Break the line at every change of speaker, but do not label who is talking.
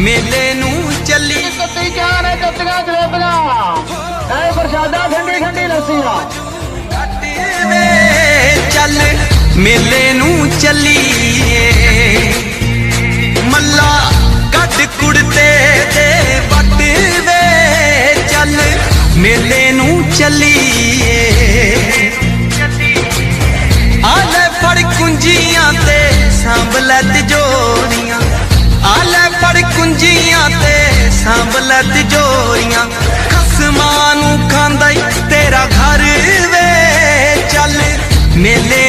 ਮੇਲੇ ਨੂੰ ਚੱਲੀ।
ਕੱਤੀ ਜਾਨ ਕੱਤੀਆਂ ਜਲੇਬੀਆਂ। ਐ ਪ੍ਰਸ਼ਾਦਾ ਠੰਡੀ ਠੰਡੀ ਲੱਸੀ ਆ।
ਵੇ ਚੱਲ ਮੇਲੇ ਨੂੰ ਚੱਲੀ ਮੱਲਾ ਕੱਟ ਕੁੜਤੇ ਤੇ ਵੱਟ ਵੇ ਚੱਲ ਮੇਲੇ ਨੂੰ ਚੱਲੀ ਲੈ ਤਿਜੋਰੀਆਂ ਖਸਮਾਂ ਨੂੰ ਖਾਂਦਾ ਈ ਤੇਰਾ ਘਰ ਵੇ। ਚੱਲ ਮੇਲੇ